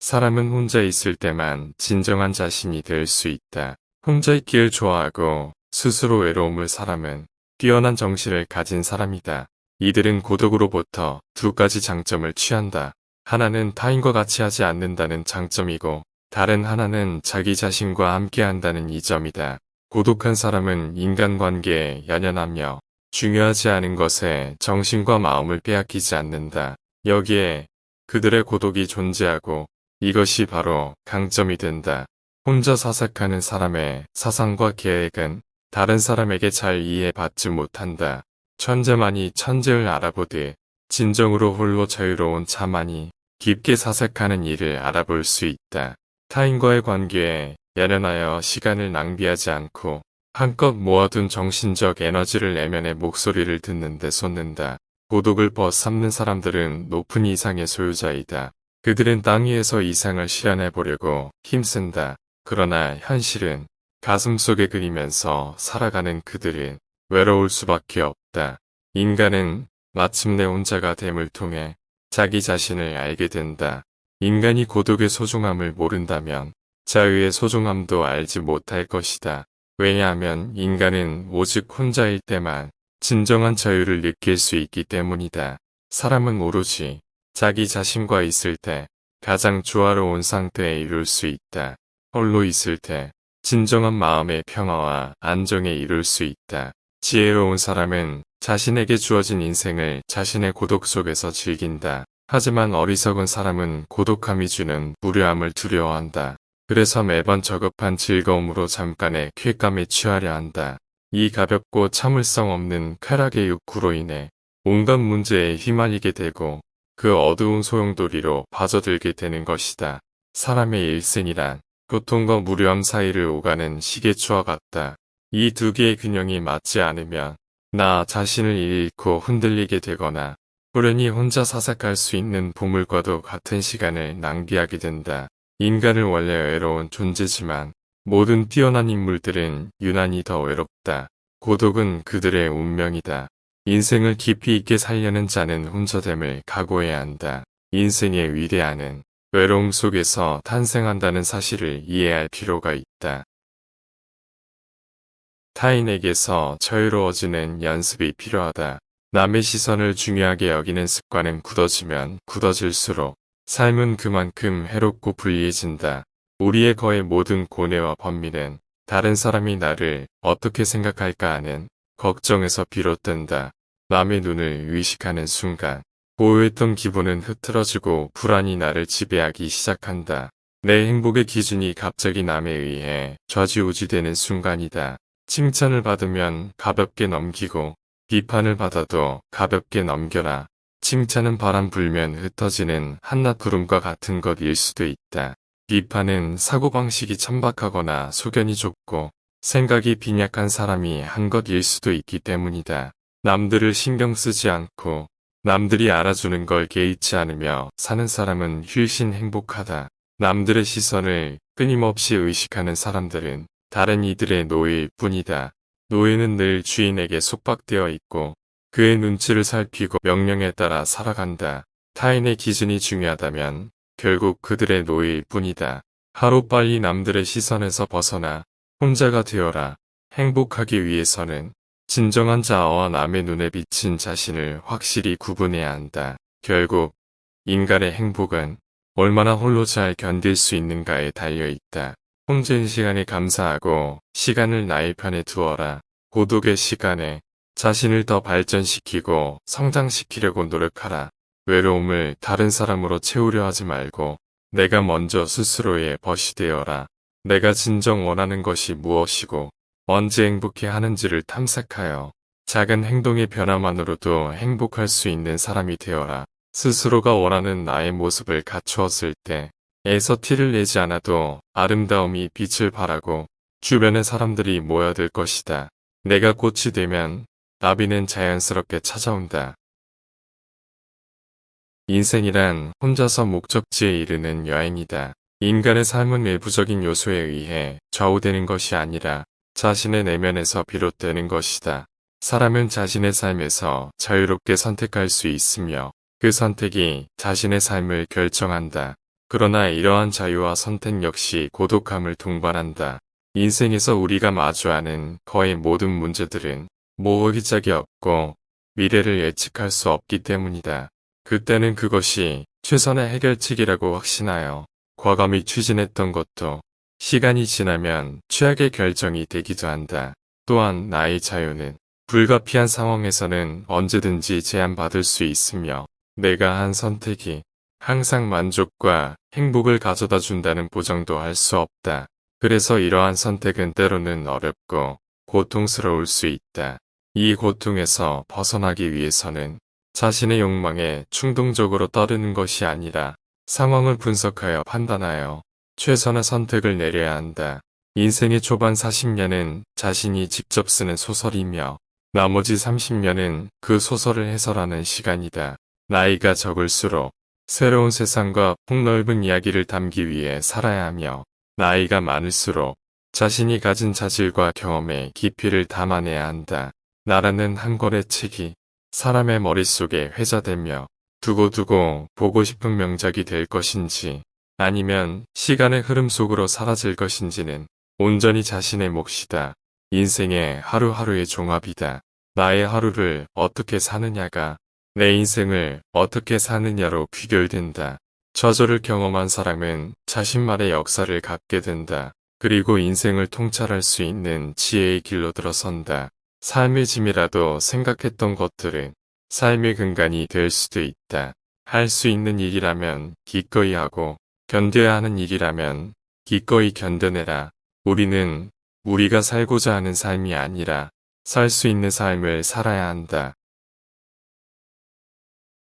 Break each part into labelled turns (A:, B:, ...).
A: 사람은 혼자 있을 때만 진정한 자신이 될 수 있다. 혼자 있기를 좋아하고 스스로 외로움을 사람은 뛰어난 정신을 가진 사람이다. 이들은 고독으로부터 두 가지 장점을 취한다. 하나는 타인과 같이 하지 않는다는 장점이고 다른 하나는 자기 자신과 함께 한다는 이점이다. 고독한 사람은 인간관계에 연연하며 중요하지 않은 것에 정신과 마음을 빼앗기지 않는다. 여기에 그들의 고독이 존재하고 이것이 바로 강점이 된다. 혼자 사색하는 사람의 사상과 계획은 다른 사람에게 잘 이해받지 못한다. 천재만이 천재를 알아보듯 진정으로 홀로 자유로운 자만이 깊게 사색하는 일을 알아볼 수 있다. 타인과의 관계에 연연하여 시간을 낭비하지 않고 한껏 모아둔 정신적 에너지를 내면의 목소리를 듣는 데 쏟는다. 고독을 벗삼는 사람들은 높은 이상의 소유자이다. 그들은 땅 위에서 이상을 실현해 보려고 힘쓴다. 그러나 현실은 가슴 속에 그리면서 살아가는 그들은 외로울 수밖에 없다. 인간은 마침내 혼자가 됨을 통해 자기 자신을 알게 된다. 인간이 고독의 소중함을 모른다면 자유의 소중함도 알지 못할 것이다. 왜냐하면 인간은 오직 혼자일 때만 진정한 자유를 느낄 수 있기 때문이다. 사람은 오로지 자기 자신과 있을 때 가장 조화로운 상태에 이룰 수 있다. 홀로 있을 때 진정한 마음의 평화와 안정에 이룰 수 있다. 지혜로운 사람은 자신에게 주어진 인생을 자신의 고독 속에서 즐긴다. 하지만 어리석은 사람은 고독함이 주는 무료함을 두려워한다. 그래서 매번 저급한 즐거움으로 잠깐의 쾌감에 취하려 한다. 이 가볍고 참을성 없는 쾌락의 욕구로 인해 온갖 문제에 휘말리게 되고 그 어두운 소용돌이로 빠져들게 되는 것이다. 사람의 일생이란 고통과 무료함 사이를 오가는 시계추와 같다. 이 두 개의 균형이 맞지 않으면 나 자신을 잃고 흔들리게 되거나 호련히 혼자 사색할 수 있는 보물과도 같은 시간을 낭비하게 된다. 인간은 원래 외로운 존재지만 모든 뛰어난 인물들은 유난히 더 외롭다. 고독은 그들의 운명이다. 인생을 깊이 있게 살려는 자는 혼자됨을 각오해야 한다. 인생의 위대함은 외로움 속에서 탄생한다는 사실을 이해할 필요가 있다. 타인에게서 자유로워지는 연습이 필요하다. 남의 시선을 중요하게 여기는 습관은 굳어지면 굳어질수록 삶은 그만큼 해롭고 불리해진다. 우리의 거의 모든 고뇌와 번민은 다른 사람이 나를 어떻게 생각할까 하는 걱정에서 비롯된다. 남의 눈을 의식하는 순간 보호했던 기분은 흐트러지고 불안이 나를 지배하기 시작한다. 내 행복의 기준이 갑자기 남에 의해 좌지우지되는 순간이다. 칭찬을 받으면 가볍게 넘기고 비판을 받아도 가볍게 넘겨라. 칭찬은 바람 불면 흩어지는 한낮 구름과 같은 것일 수도 있다. 비판은 사고방식이 천박하거나 소견이 좁고 생각이 빈약한 사람이 한 것일 수도 있기 때문이다. 남들을 신경 쓰지 않고 남들이 알아주는 걸 개의치 않으며 사는 사람은 훨씬 행복하다. 남들의 시선을 끊임없이 의식하는 사람들은 다른 이들의 노예일 뿐이다. 노예는 늘 주인에게 속박되어 있고 그의 눈치를 살피고 명령에 따라 살아간다. 타인의 기준이 중요하다면 결국 그들의 노예일 뿐이다. 하루빨리 남들의 시선에서 벗어나 혼자가 되어라. 행복하기 위해서는 진정한 자아와 남의 눈에 비친 자신을 확실히 구분해야 한다. 결국 인간의 행복은 얼마나 홀로 잘 견딜 수 있는가에 달려 있다. 혼자인 시간에 감사하고 시간을 나의 편에 두어라. 고독의 시간에 자신을 더 발전시키고 성장시키려고 노력하라. 외로움을 다른 사람으로 채우려 하지 말고 내가 먼저 스스로의 벗이 되어라. 내가 진정 원하는 것이 무엇이고 언제 행복해 하는지를 탐색하여 작은 행동의 변화만으로도 행복할 수 있는 사람이 되어라. 스스로가 원하는 나의 모습을 갖추었을 때 애서 티를 내지 않아도 아름다움이 빛을 발하고 주변의 사람들이 모여들 것이다. 내가 꽃이 되면 나비는 자연스럽게 찾아온다. 인생이란 혼자서 목적지에 이르는 여행이다. 인간의 삶은 외부적인 요소에 의해 좌우되는 것이 아니라 자신의 내면에서 비롯되는 것이다. 사람은 자신의 삶에서 자유롭게 선택할 수 있으며 그 선택이 자신의 삶을 결정한다. 그러나 이러한 자유와 선택 역시 고독함을 동반한다. 인생에서 우리가 마주하는 거의 모든 문제들은 모호기 짝이 없고 미래를 예측할 수 없기 때문이다. 그때는 그것이 최선의 해결책이라고 확신하여 과감히 추진했던 것도 시간이 지나면 최악의 결정이 되기도 한다. 또한 나의 자유는 불가피한 상황에서는 언제든지 제한받을 수 있으며 내가 한 선택이 항상 만족과 행복을 가져다 준다는 보장도 할 수 없다. 그래서 이러한 선택은 때로는 어렵고 고통스러울 수 있다. 이 고통에서 벗어나기 위해서는 자신의 욕망에 충동적으로 따르는 것이 아니라 상황을 분석하여 판단하여 최선의 선택을 내려야 한다. 인생의 초반 40년은 자신이 직접 쓰는 소설이며 나머지 30년은 그 소설을 해설하는 시간이다. 나이가 적을수록 새로운 세상과 폭넓은 이야기를 담기 위해 살아야 하며 나이가 많을수록 자신이 가진 자질과 경험의 깊이를 담아내야 한다. 나라는 한 권의 책이 사람의 머릿속에 회자되며 두고두고 보고 싶은 명작이 될 것인지 아니면 시간의 흐름 속으로 사라질 것인지는 온전히 자신의 몫이다. 인생의 하루하루의 종합이다. 나의 하루를 어떻게 사느냐가 내 인생을 어떻게 사느냐로 귀결된다. 저절을 경험한 사람은 자신만의 역사를 갖게 된다. 그리고 인생을 통찰할 수 있는 지혜의 길로 들어선다. 삶의 짐이라도 생각했던 것들은 삶의 근간이 될 수도 있다. 할 수 있는 일이라면 기꺼이 하고 견뎌야 하는 일이라면 기꺼이 견뎌내라. 우리는 우리가 살고자 하는 삶이 아니라 살 수 있는 삶을 살아야 한다.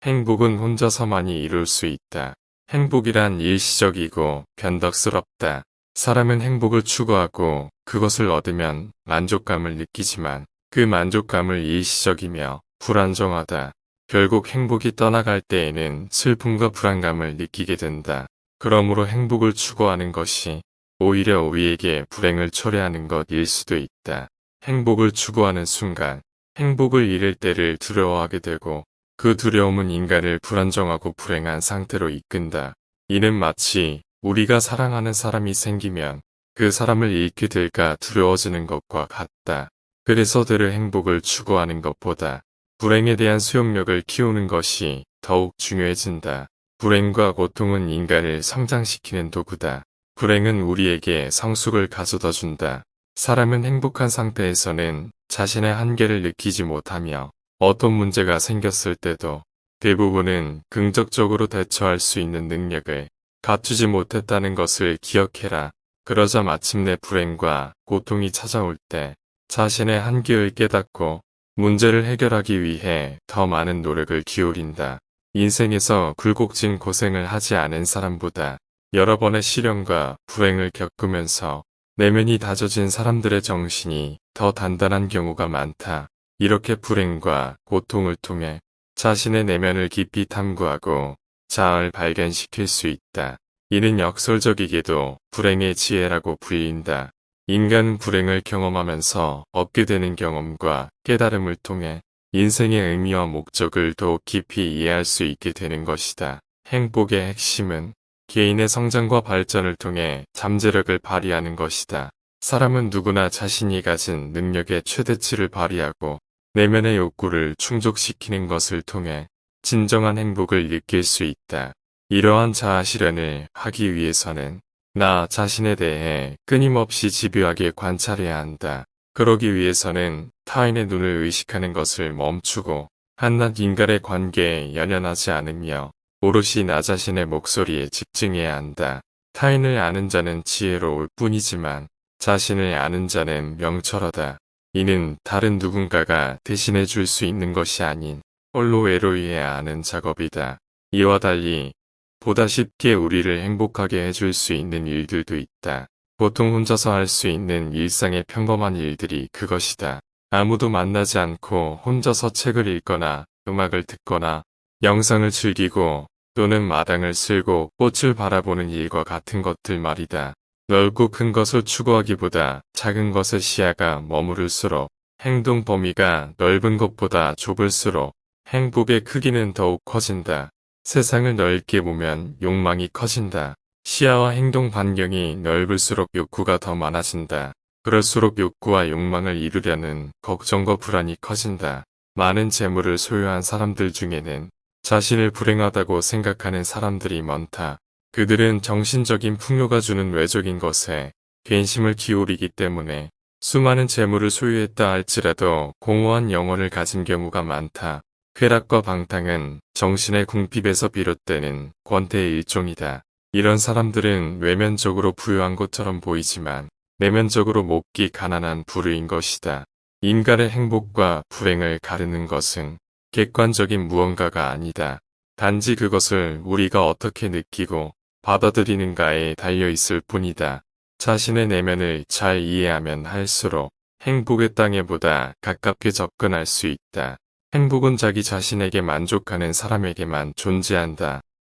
A: 행복은 혼자서만이 이룰 수 있다. 행복이란 일시적이고 변덕스럽다. 사람은 행복을 추구하고 그것을 얻으면 만족감을 느끼지만 그 만족감을 일시적이며 불안정하다. 결국 행복이 떠나갈 때에는 슬픔과 불안감을 느끼게 된다. 그러므로 행복을 추구하는 것이 오히려 우리에게 불행을 초래하는 것일 수도 있다. 행복을 추구하는 순간 행복을 잃을 때를 두려워하게 되고 그 두려움은 인간을 불안정하고 불행한 상태로 이끈다. 이는 마치 우리가 사랑하는 사람이 생기면 그 사람을 잃게 될까 두려워지는 것과 같다. 그래서 늘 행복을 추구하는 것보다 불행에 대한 수용력을 키우는 것이 더욱 중요해진다. 불행과 고통은 인간을 성장시키는 도구다. 불행은 우리에게 성숙을 가져다 준다. 사람은 행복한 상태에서는 자신의 한계를 느끼지 못하며 어떤 문제가 생겼을 때도 대부분은 긍정적으로 대처할 수 있는 능력을 갖추지 못했다는 것을 기억해라. 그러자 마침내 불행과 고통이 찾아올 때 자신의 한계를 깨닫고 문제를 해결하기 위해 더 많은 노력을 기울인다. 인생에서 굴곡진 고생을 하지 않은 사람보다 여러 번의 시련과 불행을 겪으면서 내면이 다져진 사람들의 정신이 더 단단한 경우가 많다. 이렇게 불행과 고통을 통해 자신의 내면을 깊이 탐구하고 자아를 발견시킬 수 있다. 이는 역설적이게도 불행의 지혜라고 불린다. 인간은 불행을 경험하면서 얻게 되는 경험과 깨달음을 통해 인생의 의미와 목적을 더욱 깊이 이해할 수 있게 되는 것이다. 행복의 핵심은 개인의 성장과 발전을 통해 잠재력을 발휘하는 것이다. 사람은 누구나 자신이 가진 능력의 최대치를 발휘하고 내면의 욕구를 충족시키는 것을 통해 진정한 행복을 느낄 수 있다. 이러한 자아 실현을 하기 위해서는 나 자신에 대해 끊임없이 집요하게 관찰해야 한다. 그러기 위해서는 타인의 눈을 의식하는 것을 멈추고 한낱 인간의 관계에 연연하지 않으며 오롯이 나 자신의 목소리에 집중해야 한다. 타인을 아는 자는 지혜로울 뿐이지만 자신을 아는 자는 명철하다. 이는 다른 누군가가 대신해 줄 수 있는 것이 아닌 홀로 외로이해야 하는 작업이다. 이와 달리 보다 쉽게 우리를 행복하게 해줄 수 있는 일들도 있다. 보통 혼자서 할 수 있는 일상의 평범한 일들이 그것이다. 아무도 만나지 않고 혼자서 책을 읽거나 음악을 듣거나 영상을 즐기고 또는 마당을 쓸고 꽃을 바라보는 일과 같은 것들 말이다. 넓고 큰 것을 추구하기보다 작은 것의 시야가 머무를수록 행동 범위가 넓은 것보다 좁을수록 행복의 크기는 더욱 커진다. 세상을 넓게 보면 욕망이 커진다. 시야와 행동 반경이 넓을수록 욕구가 더 많아진다. 그럴수록 욕구와 욕망을 이루려는 걱정과 불안이 커진다. 많은 재물을 소유한 사람들 중에는 자신을 불행하다고 생각하는 사람들이 많다. 그들은 정신적인 풍요가 주는 외적인 것에 괜심을 기울이기 때문에 수많은 재물을 소유했다 할지라도 공허한 영혼을 가진 경우가 많다. 쾌락과 방탕은 정신의 궁핍에서 비롯되는 권태의 일종이다. 이런 사람들은 외면적으로 부유한 것처럼 보이지만 내면적으로 몹기 가난한 부류인 것이다. 인간의 행복과 불행을 가르는 것은 객관적인 무언가가 아니다. 단지 그것을 우리가 어떻게 느끼고 받아들이는가에 달려 있을 뿐이다. 자신의 내면을 잘 이해하면 할수록 행복의 땅에보다 가깝게 접근할 수 있다. 행복은 자기 자신에게 만족하는 사람에게만 존재한다.